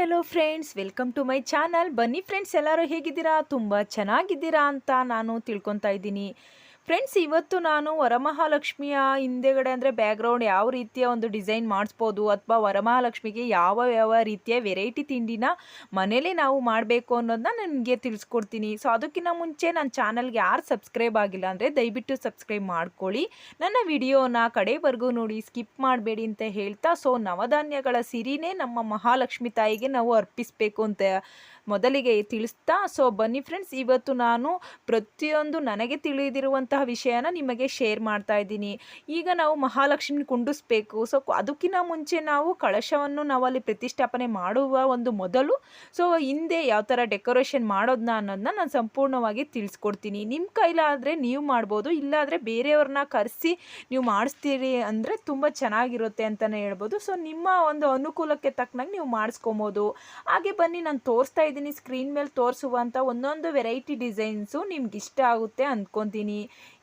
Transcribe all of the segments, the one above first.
Hello friends welcome to my channel ಬನ್ನಿ friends ಎಲ್ಲರೂ ಹೇಗಿದ್ದೀರಾ? ತುಂಬ ಚೆನ್ನಾಗಿದ್ದೀರಾ ಅಂತ ನಾನು ತಿಳ್ಕೊತಾ ಇದ್ದೀನಿ. ಫ್ರೆಂಡ್ಸ್ ಇವತ್ತು ನಾನು ವರಮಹಾಲಕ್ಷ್ಮಿಯ ಹಿಂದೆಗಡೆ ಅಂದರೆ ಬ್ಯಾಕ್ಗ್ರೌಂಡ್ ಯಾವ ರೀತಿಯ ಒಂದು ಡಿಸೈನ್ ಮಾಡಿಸ್ಬೋದು ಅಥವಾ ವರಮಹಾಲಕ್ಷ್ಮಿಗೆ ಯಾವ ಯಾವ ರೀತಿಯ ವೆರೈಟಿ ತಿಂಡಿನ ಮನೇಲಿ ನಾವು ಮಾಡಬೇಕು ಅನ್ನೋದನ್ನ ನನಗೆ ತಿಳಿಸ್ಕೊಡ್ತೀನಿ. ಸೊ ಅದಕ್ಕಿಂತ ಮುಂಚೆ ನನ್ನ ಚಾನಲ್ಗೆ ಯಾರು ಸಬ್ಸ್ಕ್ರೈಬ್ ಆಗಿಲ್ಲ ಅಂದರೆ ದಯವಿಟ್ಟು ಸಬ್ಸ್ಕ್ರೈಬ್ ಮಾಡ್ಕೊಳ್ಳಿ. ನನ್ನ ವಿಡಿಯೋನ ಕಡೆವರೆಗೂ ನೋಡಿ ಸ್ಕಿಪ್ ಮಾಡಬೇಡಿ ಅಂತ ಹೇಳ್ತಾ ಸೊ ನವಧಾನ್ಯಗಳ ಸಿರಿನೇ ನಮ್ಮ ಮಹಾಲಕ್ಷ್ಮಿ ತಾಯಿಗೆ ನಾವು ಅರ್ಪಿಸಬೇಕು ಅಂತ ಮೊದಲಿಗೆ ತಿಳಿಸ್ತಾ ಸೊ ಬನ್ನಿ ಫ್ರೆಂಡ್ಸ್ ಇವತ್ತು ನಾನು ಪ್ರತಿಯೊಂದು ನನಗೆ ತಿಳಿದಿರುವಂತಹ ವಿಷಯನ ನಿಮಗೆ ಶೇರ್ ಮಾಡ್ತಾ ಇದ್ದೀನಿ. ಈಗ ನಾವು ಮಹಾಲಕ್ಷ್ಮಿ ಕುಂಡಿಸ್ಬೇಕು. ಸೊ ಅದಕ್ಕಿಂತ ಮುಂಚೆ ನಾವು ಕಳಶವನ್ನು ನಾವಲ್ಲಿ ಪ್ರತಿಷ್ಠಾಪನೆ ಮಾಡುವ ಒಂದು ಮೊದಲು ಸೊ ಹಿಂದೆ ಯಾವ ಥರ ಡೆಕೋರೇಷನ್ ಮಾಡೋದನ್ನ ಅನ್ನೋದನ್ನ ನಾನು ಸಂಪೂರ್ಣವಾಗಿ ತಿಳಿಸ್ಕೊಡ್ತೀನಿ. ನಿಮ್ಮ ಕೈಲಾದರೆ ನೀವು ಮಾಡ್ಬೋದು, ಇಲ್ಲಾದರೆ ಬೇರೆಯವ್ರನ್ನ ಕರೆಸಿ ನೀವು ಮಾಡಿಸ್ತೀರಿ ಅಂದರೆ ತುಂಬ ಚೆನ್ನಾಗಿರುತ್ತೆ ಅಂತಲೇ ಹೇಳ್ಬೋದು. ಸೊ ನಿಮ್ಮ ಒಂದು ಅನುಕೂಲಕ್ಕೆ ತಕ್ಕನಾಗಿ ನೀವು ಮಾಡಿಸ್ಕೊಬೋದು. ಹಾಗೆ ಬನ್ನಿ, ನಾನು ತೋರಿಸ್ತಾ ಇದ್ದೀನಿ. ಸ್ಕ್ರೀನ್ ಮೇಲೆ ತೋರಿಸುವಂಥ ಒಂದೊಂದು ವೆರೈಟಿ ಡಿಸೈನ್ಸು ನಿಮ್ಗೆ ಇಷ್ಟ ಆಗುತ್ತೆ ಅಂದ್ಕೊತೀನಿ.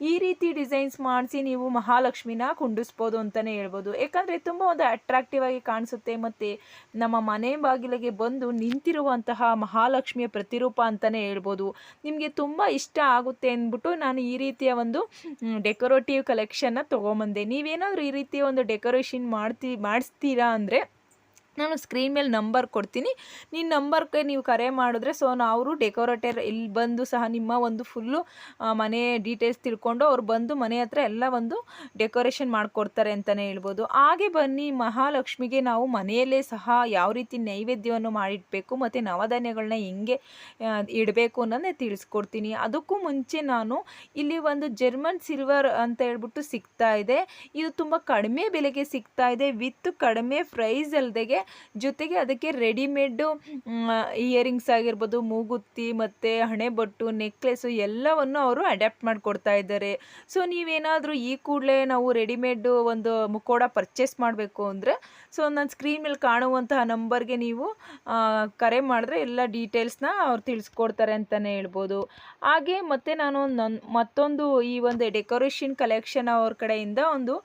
ಈ ರೀತಿ ಡಿಸೈನ್ಸ್ ಮಾಡಿಸಿ ನೀವು ಮಹಾಲಕ್ಷ್ಮಿನ ಕುಂಡಿಸ್ಬೋದು ಅಂತಲೇ ಹೇಳ್ಬೋದು. ಯಾಕಂದರೆ ತುಂಬ ಒಂದು ಅಟ್ರಾಕ್ಟಿವ್ ಆಗಿ ಕಾಣಿಸುತ್ತೆ ಮತ್ತು ನಮ್ಮ ಮನೆ ಬಾಗಿಲಿಗೆ ಬಂದು ನಿಂತಿರುವಂತಹ ಮಹಾಲಕ್ಷ್ಮಿಯ ಪ್ರತಿರೂಪ ಅಂತಲೇ ಹೇಳ್ಬೋದು. ನಿಮಗೆ ತುಂಬ ಇಷ್ಟ ಆಗುತ್ತೆ ಅಂದ್ಬಿಟ್ಟು ನಾನು ಈ ರೀತಿಯ ಒಂದು ಡೆಕೋರೇಟಿವ್ ಕಲೆಕ್ಷನ್ನ ತೊಗೊಂಬಂದೆ. ನೀವೇನಾದರೂ ಈ ರೀತಿಯ ಒಂದು ಡೆಕೋರೇಷನ್ ಮಾಡ್ತಿ, ಮಾಡಿಸ್ತೀರಾ ಅಂದರೆ ನಾನು ಸ್ಕ್ರೀನ್ ಮೇಲೆ ನಂಬರ್ ಕೊಡ್ತೀನಿ. ನಿಮ್ಮ ನಂಬರ್ಗೆ ನೀವು ಕರೆ ಮಾಡಿದ್ರೆ ಸೊ ಅವರು ಡೆಕೋರೇಟರ್ ಇಲ್ಲಿ ಬಂದು ಸಹ ನಿಮ್ಮ ಒಂದು ಫುಲ್ಲು ಮನೆ ಡೀಟೇಲ್ಸ್ ತಿಳ್ಕೊಂಡು ಅವ್ರು ಬಂದು ಮನೆ ಹತ್ರ ಎಲ್ಲ ಒಂದು ಡೆಕೋರೇಷನ್ ಮಾಡಿಕೊಡ್ತಾರೆ ಅಂತಲೇ ಹೇಳ್ಬೋದು. ಹಾಗೆ ಬನ್ನಿ, ಮಹಾಲಕ್ಷ್ಮಿಗೆ ನಾವು ಮನೆಯಲ್ಲೇ ಸಹ ಯಾವ ರೀತಿ ನೈವೇದ್ಯವನ್ನು ಮಾಡಿಡಬೇಕು ಮತ್ತು ನವಧಾನ್ಯಗಳನ್ನ ಹೆಂಗೆ ಇಡಬೇಕು ಅನ್ನೋದನ್ನೇ ತಿಳಿಸ್ಕೊಡ್ತೀನಿ. ಅದಕ್ಕೂ ಮುಂಚೆ ನಾನು ಇಲ್ಲಿ ಒಂದು ಜರ್ಮನ್ ಸಿಲ್ವರ್ ಅಂತ ಹೇಳ್ಬಿಟ್ಟು ಸಿಗ್ತಾ ಇದೆ. ಇದು ತುಂಬ ಕಡಿಮೆ ಬೆಲೆಗೆ ಸಿಗ್ತಾ ಇದೆ. ವಿತ್ ಕಡಿಮೆ ಪ್ರೈಸ್ ಅಲ್ದೆಗೆ ಜೊತೆಗೆ ಅದಕ್ಕೆ ರೆಡಿಮೇಡು ಇಯರಿಂಗ್ಸ್ ಆಗಿರ್ಬೋದು, ಮೂಗುತ್ತಿ ಮತ್ತು ಹಣೆಬೊಟ್ಟು ನೆಕ್ಲೆಸ್ಸು ಎಲ್ಲವನ್ನು ಅವರು ಅಡ್ಯಾಪ್ಟ್ ಮಾಡಿಕೊಡ್ತಾ ಇದ್ದಾರೆ. ಸೊ, ನೀವೇನಾದರೂ ಈ ಕೂಡಲೇ ನಾವು ರೆಡಿಮೇಡು ಒಂದು ಮುಖೋಡ ಪರ್ಚೇಸ್ ಮಾಡಬೇಕು ಅಂದರೆ, ಸೊ, ನನ್ನ ಸ್ಕ್ರೀನ್ ಮೇಲೆ ಕಾಣುವಂತಹ ನಂಬರ್ಗೆ ನೀವು ಕರೆ ಮಾಡಿದ್ರೆ ಎಲ್ಲ ಡೀಟೇಲ್ಸ್ನ ಅವ್ರು ತಿಳಿಸ್ಕೊಡ್ತಾರೆ ಅಂತಲೇ ಹೇಳ್ಬೋದು. ಹಾಗೆ ಮತ್ತು ನಾನು ನನ್ನ ಮತ್ತೊಂದು ಈ ಒಂದು ಡೆಕೋರೇಷನ್ ಕಲೆಕ್ಷನ್ ಅವ್ರ ಕಡೆಯಿಂದ ಒಂದು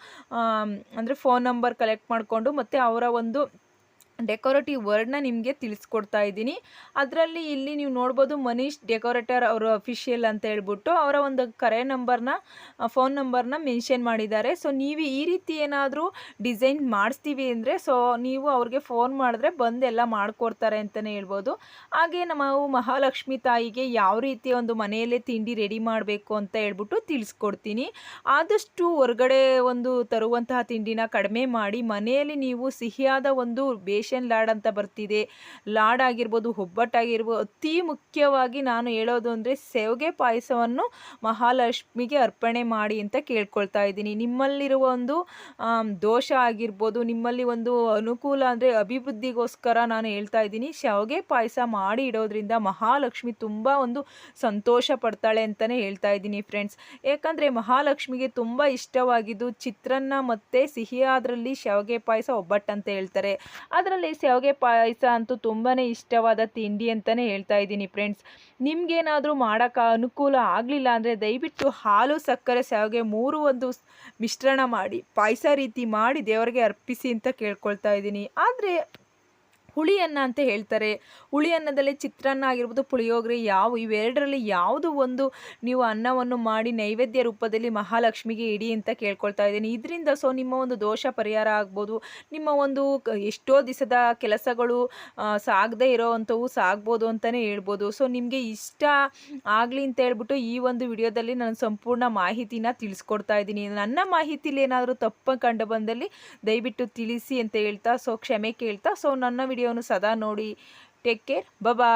ಅಂದರೆ ಫೋನ್ ನಂಬರ್ ಕಲೆಕ್ಟ್ ಮಾಡಿಕೊಂಡು ಮತ್ತು ಅವರ ಒಂದು ಡೆಕೋರೇಟಿವ್ ವರ್ಡ್ನ ನಿಮಗೆ ತಿಳಿಸ್ಕೊಡ್ತಾ ಇದ್ದೀನಿ. ಅದರಲ್ಲಿ ಇಲ್ಲಿ ನೀವು ನೋಡ್ಬೋದು ಮನೀಶ್ ಡೆಕೋರೇಟರ್ ಅವರು ಅಫಿಷಿಯಲ್ ಅಂತ ಹೇಳ್ಬಿಟ್ಟು ಅವರ ಒಂದು ಕರೆ ನಂಬರ್ನ, ಫೋನ್ ನಂಬರ್ನ ಮೆನ್ಷನ್ ಮಾಡಿದ್ದಾರೆ. ಸೊ, ನೀವು ಈ ರೀತಿ ಏನಾದರೂ ಡಿಸೈನ್ ಮಾಡಿಸ್ತೀವಿ ಅಂದರೆ, ಸೊ, ನೀವು ಅವ್ರಿಗೆ ಫೋನ್ ಮಾಡಿದ್ರೆ ಬಂದೆಲ್ಲ ಮಾಡಿಕೊಡ್ತಾರೆ ಅಂತಲೇ ಹೇಳ್ಬೋದು. ಹಾಗೆ ನಾವು ಮಹಾಲಕ್ಷ್ಮಿ ತಾಯಿಗೆ ಯಾವ ರೀತಿ ಒಂದು ಮನೆಯಲ್ಲೇ ತಿಂಡಿ ರೆಡಿ ಮಾಡಬೇಕು ಅಂತ ಹೇಳ್ಬಿಟ್ಟು ತಿಳಿಸ್ಕೊಡ್ತೀನಿ. ಆದಷ್ಟು ಹೊರಗಡೆ ಒಂದು ತರುವಂತಹ ತಿಂಡಿನ ಕಡಿಮೆ ಮಾಡಿ ಮನೆಯಲ್ಲಿ ನೀವು ಸಿಹಿಯಾದ ಒಂದು ಬೇಷ್ ರೇಷನ್ ಲಾಡ್ ಅಂತ ಬರ್ತಿದೆ. ಲಾಡ್ ಆಗಿರ್ಬೋದು ಒಬ್ಬಟ್ಟಾಗಿರ್ಬೋದು ಅತಿ ಮುಖ್ಯವಾಗಿ ನಾನು ಹೇಳೋದು ಅಂದರೆ ಸೇವಿಗೆ ಪಾಯಸವನ್ನು ಮಹಾಲಕ್ಷ್ಮಿಗೆ ಅರ್ಪಣೆ ಮಾಡಿ ಅಂತ ಕೇಳ್ಕೊಳ್ತಾ ಇದ್ದೀನಿ. ನಿಮ್ಮಲ್ಲಿರುವ ಒಂದು ದೋಷ ಆಗಿರ್ಬೋದು, ನಿಮ್ಮಲ್ಲಿ ಒಂದು ಅನುಕೂಲ ಅಂದರೆ ಅಭಿವೃದ್ಧಿಗೋಸ್ಕರ ನಾನು ಹೇಳ್ತಾ ಇದ್ದೀನಿ. ಶಾವಿಗೆ ಪಾಯಸ ಮಾಡಿ ಇಡೋದ್ರಿಂದ ಮಹಾಲಕ್ಷ್ಮಿ ತುಂಬ ಒಂದು ಸಂತೋಷ ಪಡ್ತಾಳೆ ಅಂತಲೇ ಹೇಳ್ತಾ ಇದ್ದೀನಿ ಫ್ರೆಂಡ್ಸ್ ಯಾಕಂದರೆ ಮಹಾಲಕ್ಷ್ಮಿಗೆ ತುಂಬ ಇಷ್ಟವಾಗಿದ್ದು ಚಿತ್ರಾನ್ನ ಮತ್ತು ಸಿಹಿಯಾದ್ರಲ್ಲಿ ಶಾವಿಗೆ ಪಾಯಸ ಒಬ್ಬಟ್ಟು ಅಂತ ಹೇಳ್ತಾರೆ. ಅದರಲ್ಲಿ ಅದರಲ್ಲಿ ಶಾವಿಗೆ ಪಾಯಸ ಅಂತೂ ತುಂಬಾ ಇಷ್ಟವಾದ ತಿಂಡಿ ಅಂತಲೇ ಹೇಳ್ತಾ ಇದ್ದೀನಿ ಫ್ರೆಂಡ್ಸ್ ನಿಮಗೇನಾದರೂ ಮಾಡೋಕ್ಕೆ ಅನುಕೂಲ ಆಗಲಿಲ್ಲ ಅಂದರೆ ದಯವಿಟ್ಟು ಹಾಲು, ಸಕ್ಕರೆ ಶಾವಿಗೆ ಮೂರು ಒಂದು ಮಿಶ್ರಣ ಮಾಡಿ, ಪಾಯಸ ರೀತಿ ಮಾಡಿ ದೇವರಿಗೆ ಅರ್ಪಿಸಿ ಅಂತ ಕೇಳ್ಕೊಳ್ತಾ ಇದ್ದೀನಿ. ಆದರೆ ಹುಳಿ ಅನ್ನ ಅಂತ ಹೇಳ್ತಾರೆ. ಹುಳಿ ಅನ್ನದಲ್ಲಿ ಚಿತ್ರಾನ್ನ ಆಗಿರ್ಬೋದು, ಪುಳಿಯೋಗರೆ ಯಾವ, ಇವೆರಡರಲ್ಲಿ ಯಾವುದು ಒಂದು ನೀವು ಅನ್ನವನ್ನು ಮಾಡಿ ನೈವೇದ್ಯ ರೂಪದಲ್ಲಿ ಮಹಾಲಕ್ಷ್ಮಿಗೆ ಇಡಿ ಅಂತ ಕೇಳ್ಕೊಳ್ತಾ ಇದ್ದೀನಿ. ಇದರಿಂದ ಸೊ ನಿಮ್ಮ ಒಂದು ದೋಷ ಪರಿಹಾರ ಆಗ್ಬೋದು. ನಿಮ್ಮ ಒಂದು ಎಷ್ಟೋ ದಿವಸದ ಕೆಲಸಗಳು ಸಾಗದೇ ಇರೋ ಅಂಥವು ಸಾಗ್ಬೋದು ಅಂತಲೇ ಹೇಳ್ಬೋದು. ಸೊ ನಿಮಗೆ ಇಷ್ಟ ಆಗಲಿ ಅಂತ ಹೇಳ್ಬಿಟ್ಟು ಈ ಒಂದು ವಿಡಿಯೋದಲ್ಲಿ ನಾನು ಸಂಪೂರ್ಣ ಮಾಹಿತಿನ ತಿಳಿಸ್ಕೊಡ್ತಾ ಇದ್ದೀನಿ. ನನ್ನ ಮಾಹಿತಿಲಿ ಏನಾದರೂ ತಪ್ಪು ಕಂಡು ಬಂದಲ್ಲಿ ದಯವಿಟ್ಟು ತಿಳಿಸಿ ಅಂತ ಹೇಳ್ತಾ, ಸೊ ಕ್ಷಮೆ ಕೇಳ್ತಾ, ಸೊ ನನ್ನ ವಿಡಿಯೋ ವಿಡಿಯೋನು ಸದಾ ನೋಡಿ. Take care ಬಬಾ